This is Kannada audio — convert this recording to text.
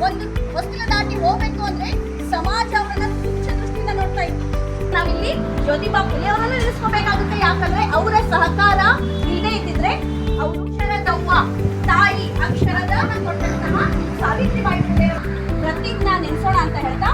ಒಂದು ವಸ್ತುನ ದಾಟಿ ಹೋಗ್ಬೇಕು ಅಂದ್ರೆ ಸಮಾಜ ಅವರನ್ನ ತುಂಬಾ ದೃಷ್ಟಿಯಿಂದ ನೋಡ್ತಾ ಇತ್ತು. ನಾವಿಲ್ಲಿ ಜ್ಯೋತಿಬಾ ಬಾಪುಲಿ ಅವರನ್ನು ಯಾಕಂದ್ರೆ ಅವರ ಸಹಕಾರ ಇಲ್ಲದೆ ಇದ್ದಿದ್ರೆ ಅವರು ಅಕ್ಷರದವ್ವ ತಾಯಿ ಅಕ್ಷರದ ಕೊಟ್ಟಂತಹ ಸಾವಿತ್ರಿಬಾಯಿ ಪ್ರತಿಜ್ಞಾ ನೆನೆಸೋಣ ಅಂತ ಹೇಳ್ತಾ